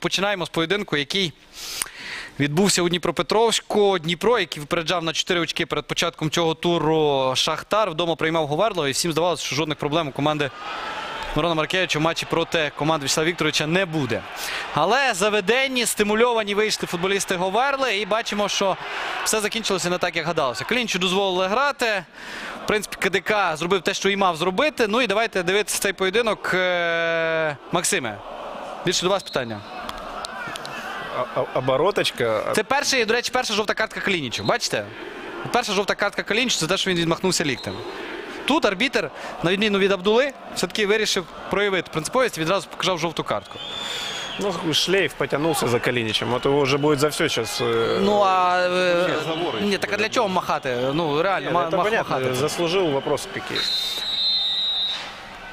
починаємо з поєдинку, який відбувся у Дніпропетровську. Дніпро, який випереджав на 4 очки перед початком цього туру Шахтар, вдома приймав Говерло, і всім здавалося, що жодних проблем у команди Мирона Маркевича в матчі проти команди Вячеслава Вікторовича не буде. Але заведені, стимульовані вийшли футболісти Говерли, і бачимо, що все закінчилося не так, як гадалося. Клінчу дозволили грати. В принципі, КДК зробив те, що і мав зробити. Ну і давайте дивитися цей поєдинок. Е, Максиме, більше до вас питання. Обороточка. Це перший, до речі, перша жовта картка Калінічу. Бачите? Перша жовта картка Калінічу це те, що він відмахнувся ліктем. Тут арбітер, на відміну від Абдули, все-таки вирішив проявити принциповість і відразу показав жовту картку. Ну, шлейф потянулся за Калиничем. Вот его уже будет за все сейчас. Ну а е, ні, так а для чого махати? Ну реально, ма- это мах- махати. заслужил вопросы какие.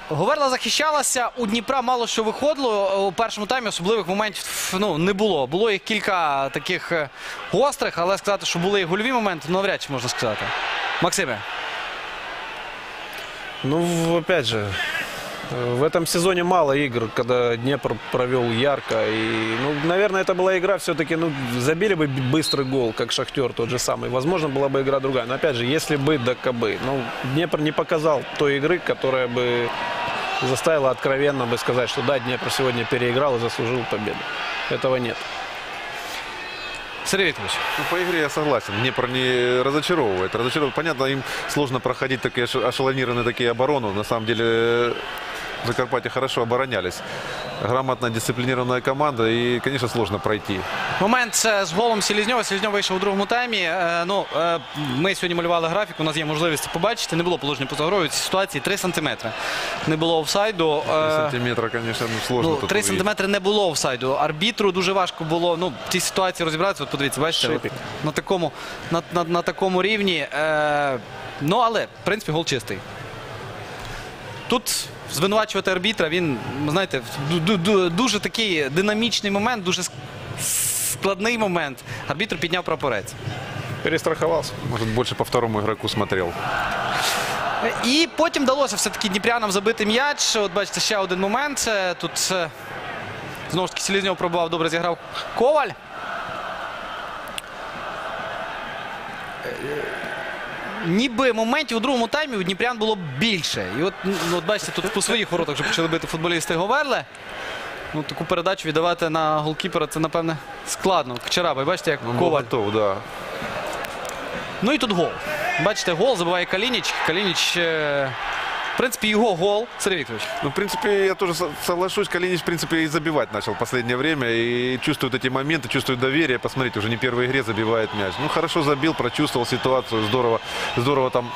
Говерла захищалася. У Дніпра мало що виходило. У першому таймі особливих моментів ну, не було. Було їх кілька таких е, гострих, але сказати, що були і гольові моменти, ну, навряд чи можна сказати. Максиме. Ну, в- опять же, э, в этом сезоне мало игр, когда Днепр провел ярко. И, ну, наверное, это была игра все-таки, ну, забили бы б- быстрый гол, как Шахтер тот же самый. Возможно, была бы игра другая. Но опять же, если бы, да кабы. Ну, Днепр не показал той игры, которая бы заставила откровенно бы сказать, что да, Днепр сегодня переиграл и заслужил победу. Этого нет. Сергій Вікторович. Ну, по игре я согласен. Днепр не разочаровывает. Разочаровывает. Понятно, им сложно проходить такие ошелонированные такие оборону. На самом деле Закарпатье хорошо оборонялись. Грамотная, дисциплинированная команда. И, конечно, сложно пройти. Момент е, з голом Селізньова. Селізньов вийшов у другому таймі. Е, Ну, е, ми сьогодні малювали графік, у нас є можливість побачити. Не було положення поза грою. В цій ситуації 3 сантиметри. Не було офсайду. Три Е, сантиметра, конечно, ну, сложно Ну, тут 3 увидеть. сантиметри не було офсайду. Арбітру дуже важко було ну, в цій ситуації розібратися. От подивіться, бачите, от на, такому, на, на, на такому рівні. Ну, але, в принципі, гол чистий. Тут звинувачувати арбітра, він, знаєте, ду- ду- ду- дуже такий динамічний момент, дуже складний момент. Арбітр підняв прапорець. Перестраховался. Может, больше по второму игроку смотрел. І потім вдалося все-таки дніпрянам забити м'яч. От бачите, ще один момент. Е, Тут е, знову ж таки Селізньов пробував, добре зіграв Коваль. Ніби моментів у другому таймі у Дніпрян було більше. І от, ну, от бачите, тут по своїх воротах вже почали бити футболісти Говерле. Ну, таку передачу віддавати на голкіпера це, напевне, складно. Вчора, бачите, як Коваль готов, да. Ну і тут гол. Бачите, гол забиває Калініч. Калініч, е, в принципі, його гол. Сергій Вікторович. Ну, в принципе, я тоже со- соглашусь. Калинич, в принципе, и забивать начал в последнее время. И чувствует эти моменты, чувствует доверие. Посмотрите, уже не первой игре забивает мяч. Ну, хорошо забил, прочувствовал ситуацию. Здорово, здорово там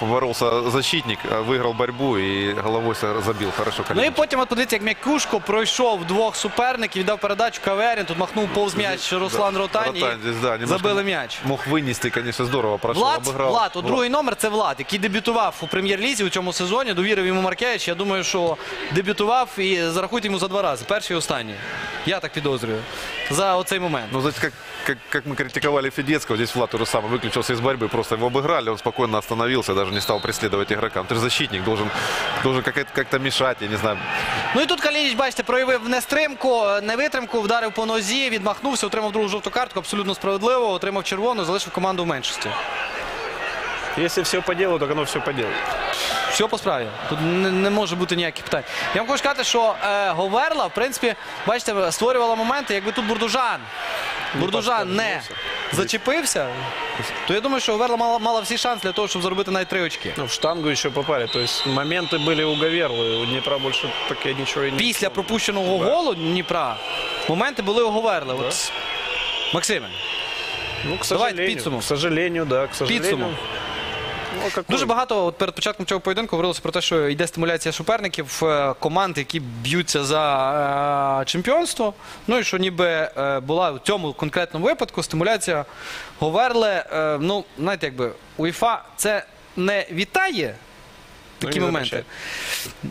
поборолся защитник, а выиграл борьбу и головой со- забил. Хорошо, Ну і Калинич. потім, от подивіться, як М'якушко пройшов двох суперників, віддав передачу Каверін. Тут махнув повз м'яч Руслан Да, Ротань. Ротань і здесь, да, немножко забили м'яч. Мог вынести, конечно, здорово прошел. Влад, обыграл. Влад, от другий номер це Влад, який дебютував у прем'єр-лізі у цьому сезоні. Довірив йому Маркевич. Я думаю, що дебютував і зарахуйте йому за два рази. Перший і останній. Я так підозрюю. За оцей момент. Ну, знаете, как, как, как мы критиковали Федецкого, здесь Влад то же самое, выключился из борьбы, просто его обыграли, он спокойно остановился, даже не стал преследовать игрока. Ты же защитник, должен, должен как- как-то мешать, я не знаю. Ну і тут Калініч, бачите, проявив нестримку, невитримку, вдарив по нозі, відмахнувся, отримав другу жовту картку, абсолютно справедливо, отримав червону, залишив команду в меншості. Если все по делу, так оно все по делу. Все по справі. Тут не, не може бути ніяких питань. Я вам хочу сказати, що е, Говерла, в принципі, бачите, створювала моменти, якби тут Бурдужан. Бурдужан не поскользнулся зачепився, то я думаю, що Говерла мала, мала всі шанси для того, щоб заробити навіть три очки. Ну, в штангу еще попали. То есть моменты были у Гаверлы. У Днепра больше таки ничего и не Після было. пропущеного Да. голу Дніпра моменти були у Говерли. От, Максиме. Ну, к Давайте сожалению. підсумок. К сожалению, да, к сожалению. Підсумок. Ну? Дуже багато от перед початком цього поєдинку говорилося про те, що йде стимуляція суперників, е, команд, які б'ються за е, чемпіонство. Ну і що ніби е, була в цьому конкретному випадку стимуляція Говерли. Е, ну, знаєте, якби УЄФА це не вітає. Такі Ну, і моменти.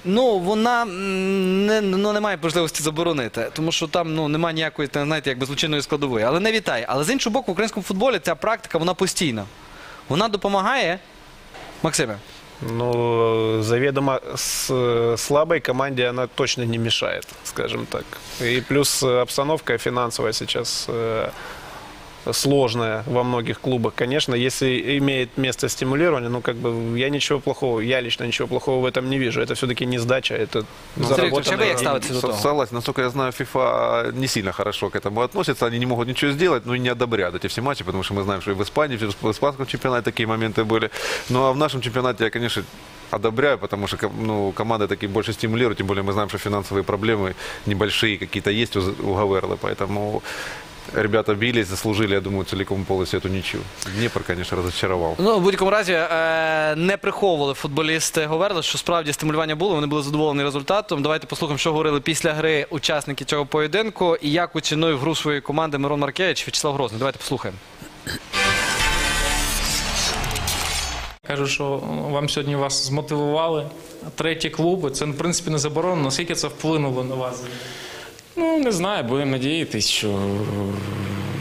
Ну, вона м, не, ну, не має можливості заборонити, тому що там ну, немає ніякої та, знаєте, якби злочинної складової. Але не вітає. Але з іншого боку, в українському футболі ця практика вона постійна. Вона допомагає. Максиме, Но заведомо с, э, слабой команде она точно не мешает, скажем так. И плюс э, обстановка финансовая сейчас э, сложная во многих клубах. Конечно, если имеет место стимулирование, ну как бы я ничего плохого, я лично ничего плохого в этом не вижу. Это все-таки не сдача, это Сергій Вікторович, а як до того? Согласен. Насколько я знаю, ФИФА не сильно хорошо к этому относится. Они не могут ничего сделать, но и не одобряют эти все матчи, потому что мы знаем, что и в Испании, в испанском чемпионате такие моменты были. Ну а в нашем чемпионате я, конечно, одобряю, потому что ну, команды такие больше стимулируют, тем более мы знаем, что финансовые проблемы небольшие какие-то есть у, у Гаверлы, поэтому ребята бились, заслужили, я думаю, целиком и полностью эту ничью. Днепр, конечно, разочаровал. Ну, в будь-якому разі е, не приховували футболісти Говерли, що справді стимулювання було. Вони були задоволені результатом. Давайте послухаємо, що говорили після гри учасники цього поєдинку і як оцінив гру своєї команди Мирон Маркевич В'ячеслав Грозний. Давайте послухаємо. Кажу, що вам сьогодні вас змотивували. Треті клуби, це в принципі не заборонено. Наскільки це вплинуло на вас? Ну, не знаю, будемо надіятися, що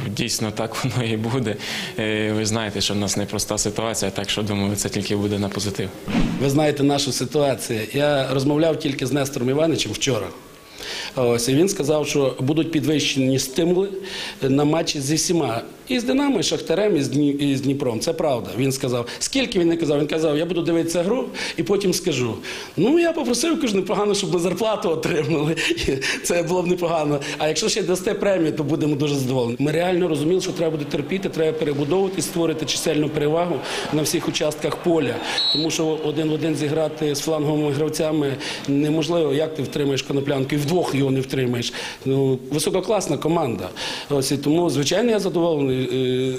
дійсно так воно і буде. Е, Ви знаєте, що в нас непроста ситуація, так що думаю, це тільки буде на позитив. Ви знаєте нашу ситуацію. Я розмовляв тільки з Нестором Івановичем вчора. Ось і він сказав, що будуть підвищені стимули на матчі зі всіма. І з Динамо, і з Шахтарем, і з, Дніпром. Це правда. Він сказав. Скільки він не казав? Він казав, я буду дивитися гру і потім скажу. Ну, я попросив, кажу, непогано, щоб ми зарплату отримали. Це було б непогано. А якщо ще дасте премію, то будемо дуже задоволені. Ми реально розуміли, що треба буде терпіти, треба перебудовувати, створити чисельну перевагу на всіх участках поля. Тому що один в один зіграти з фланговими гравцями неможливо. Як ти втримаєш коноплянку і вдвох його не втримаєш. Ну, висококласна команда. Ось і тому, звичайно, я задоволений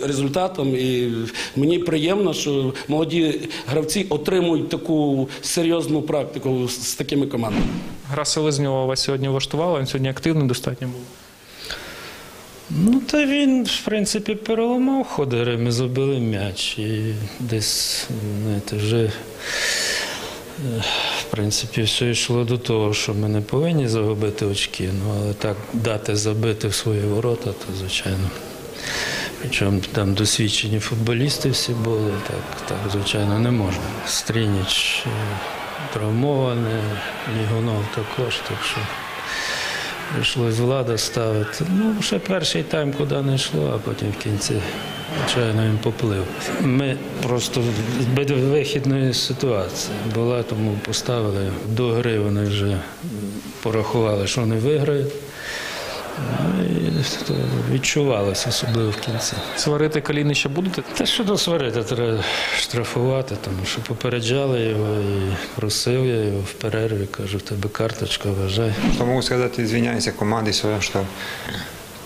результатом. І мені приємно, що молоді гравці отримують таку серйозну практику з, з такими командами. Гра Селезньова вас сьогодні влаштувала, він сьогодні активний достатньо був. Ну, та він, в принципі, переламав ходи, ми забили м'яч. І десь, знаєте, вже, е, в принципі, все йшло до того, що ми не повинні загубити очки. Ну, але так дати забити в свої ворота, то звичайно. Причому там досвідчені футболісти всі були, так, так звичайно, не можна. Стрініч е, травмований, Лігунов також, так що. Прийшлось влада ставити. Ну, ще перший тайм куди не йшло, а потім в кінці, звичайно, він поплив. Ми просто без вихідної ситуації була, тому поставили до гри. Вони вже порахували, що вони виграють. Ну, і то відчувалося, особливо в кінці. Сварити коліни ще будете? Та що до сварити, треба штрафувати, тому що попереджали його і просив я його в перерві, кажу, в тебе карточка, вважай. Что могу сказать, извиняюсь команде своей, что,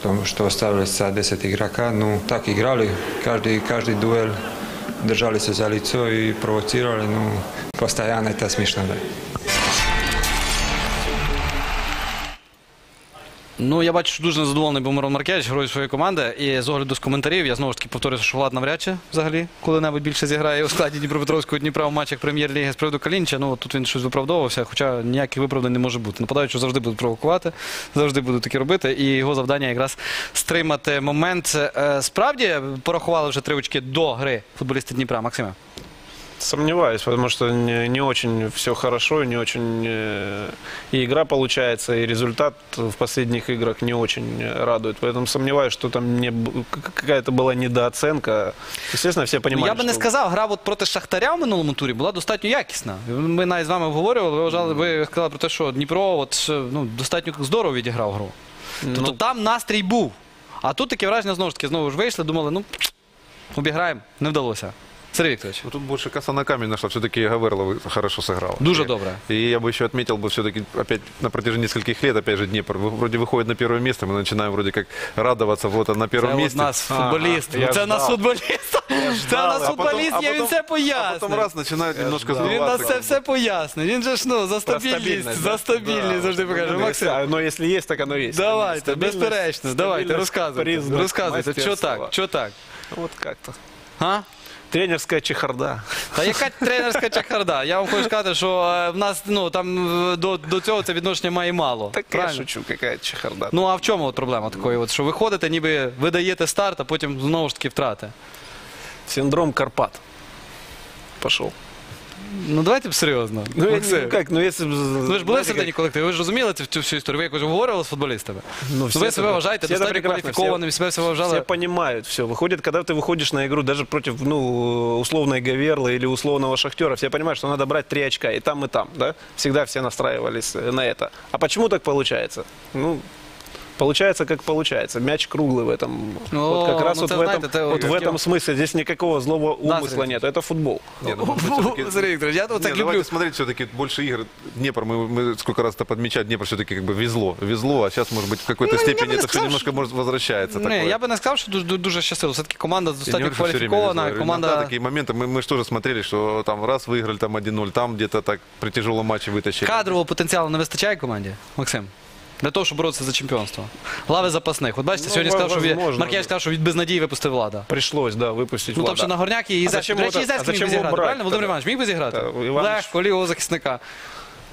том, что оставили за 10 игрока. Ну, так играли, каждый, каждый дуэль держались за лицо и провоцировали. Ну, постоянно это смешно, да. Ну, я бачу, що дуже незадоволений був Мирон Маркевич грою своєї команди. І з огляду з коментарів, я знову ж таки повторюю, що Влад навряд чи взагалі коли-небудь більше зіграє у складі Дніпропетровського Дніпра в матчах прем'єр-ліги з приводу Калінча. Ну, тут він щось виправдовувався, хоча ніяких виправдань не може бути. Нападаючи завжди будуть провокувати, завжди будуть таке робити. І його завдання якраз стримати момент. Е, Справді порахували вже три очки до гри футболісти Дніпра. Максиме. Сомневаюсь, потому что не, не очень все хорошо, и не очень э, и игра получается, и результат в последних играх не очень э, радует. Поэтому сомневаюсь, что там не, б- к- какая-то была недооценка. Естественно, все Ну, понимали, я би не что- сказав, гра от проти Шахтаря в минулому турі була достатньо якісна. Ми навіть з вами обговорювали, ви вважали, ви сказали про те, що Дніпро от, ну, достатньо здорово відіграв гру. Тобто Ну, там настрій був. А тут таке враження знову ж таки знову ж вийшли, думали, ну обіграємо, не вдалося. Сергій Вікторович, Ну, тут больше коса на камень нашла. Все-таки Гаверлова хорошо сыграла. дуже И- добре. И я бы еще отметил бы все-таки опять на протяжении нескольких лет, опять же, Днепр вы- вроде выходит на первое место, мы начинаем вроде как радоваться вот на Це первом от месте. нас Ага, футболіст. я Це нас ждав. футболіст. Це ждав, нас а потом- футболіст, а є, він потом- все А потом пояснив. раз начинает немножко ждал. Він нас сдуваться. це все пояснив. Він же ж ну, за стабільність, стабільність, за да. стабільність завжди покаже. Ну, Максим, если- Но если есть, так оно есть. Давайте, Стабильность- безперечно, давайте, стабильность розказуйте. признак Розказуйте, що мастерства. так, що так. Вот как-то. А? Тренерская чехарда. Та яка тренерська чехарда? Я вам хочу сказати, що е, в нас ну там е, до, до цього це відношення має мало. Так я Правильно? шучу, яка чехарда. Ну а в чому от проблема такої? От що ви ходите, ніби ви даєте старт, а потім знову ж таки втрати. Синдром Карпат. Пошел. Ну давайте б серйозно. Ну, я, Максим. ну как, ну если... Ну, ви ж були всередині колективу, ви ж розуміли цю, цю всю історію, ви якось говорили з футболістами. Ну, ви все себе это- вважаєте все это достатньо прекрасно, кваліфікованим, себе себе Все вважали. понимают все. Выходит, когда ты выходишь на игру даже против ну, условной Гаверлы или условного Шахтера, все понимают, что надо брать три очка и там, и там. Да? Всегда все настраивались э, на это. А почему так получается? Ну, Получается, как получается. Мяч круглый в этом. Ну, вот как раз ну, вот, это в, знаете, этом, это вот в вот этом смысле. Здесь никакого злого Да, умысла Сергей. нет. Это футбол. Не, ну, может быть, всё-таки- Сергій Вікторович, я вот так Не, люблю. давайте смотреть все-таки больше игр. Днепр, мы, мы сколько раз это подмечали, Днепр все-таки как бы везло. Везло, а сейчас, может быть, в какой-то Ну, я бы степени не это все сказал, немножко может возвращается. Ні, такое. я би не сказав, що дуже, дуже щасливо. Все-таки команда достатньо Юниоры всё время кваліфікована. везло. Иногда Команда такие моменты, мы, мы же тоже смотрели, что там раз выиграли там 1-0, там где-то так при тяжелом матче вытащили. кадрового потенціалу не вистачає команді, Максим. Для того, щоб боротися за чемпіонство. Лави запасних. От бачите, Ну, сьогодні сказав, що від... возможно. Маркевич сказав, що від безнадії випустив влада. Пришлось, да, выпустить Ну, там Влада. ще на горняк і А Ізерський. зачем До речі, його- Ізерський а міг би зачем його зіграти, брати правильно? Володимир тоді? Іванович міг би зіграти? Та, Іванович- Легко, лівого захисника.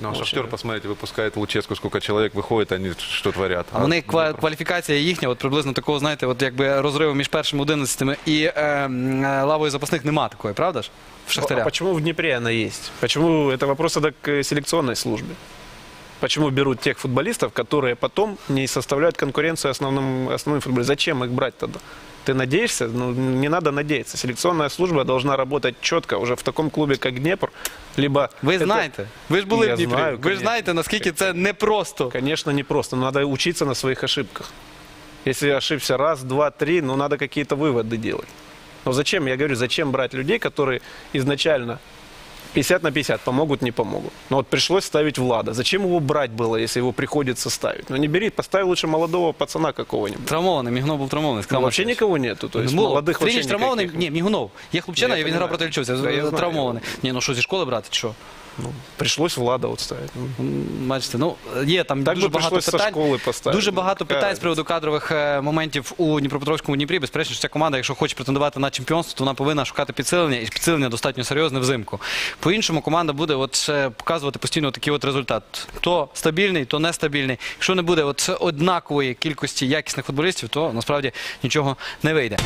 Ну, а Шахтер, посмотрите, выпускает Луческу, сколько человек выходит, они что творят. А вони ква- кваліфікація їхня, от приблизно такого, знаєте, от якби розриву між першим 11 і е, м, е, лавою запасних нема такої, правда ж? В А Шахтаря. почему в Днепре она есть? Почему это вопрос это к э, селекционной службе? Почему берут тех футболистов, которые потом не составляют конкуренцию основным, основным футболистам? Зачем их брать тогда? Ты надеешься? Ну, не надо надеяться. Селекционная служба должна работать четко уже в таком клубе, как Днепр. Либо Ви это, знаєте, ви ж були Я в Дніпрі. знаю, ви ж конечно. знаєте, наскільки це непросто. Конечно, непросто. но Надо учиться на своих ошибках. Если ошибся раз, два, три, ну надо какие-то выводы делать. Но зачем, я говорю, зачем брать людей, которые изначально 50 на 50, помогут, не помогут. Но вот пришлось ставить Влада. Зачем его брать было, если его приходится ставить? Ну не бери, поставь лучше молодого пацана какого-нибудь. Травмований, Мігунов був травмований. Ну, вообще никого нету. То есть Ну, було. молодых вообще Трініч травмований, никаких. ні, Мігунов. Є хлопчина, Я він грав понимаю. проти Львівця, я знаю травмований. Ні, ну що, зі школи брати, чи що? Пришлось Влада вот ставить. Ну, Бачите, ну є там Так дуже багато прийшлось питань. школи. Дуже багато питань з приводу кадрових е, моментів у Дніпропетровському Дніпрі. Безперечно, що ця команда, якщо хоче претендувати на чемпіонство, то вона повинна шукати підсилення і підсилення достатньо серйозне взимку. По-іншому команда буде от показувати постійно такий от результат. То стабільний, то нестабільний. Якщо не буде от однакової кількості якісних футболістів, то насправді нічого не вийде.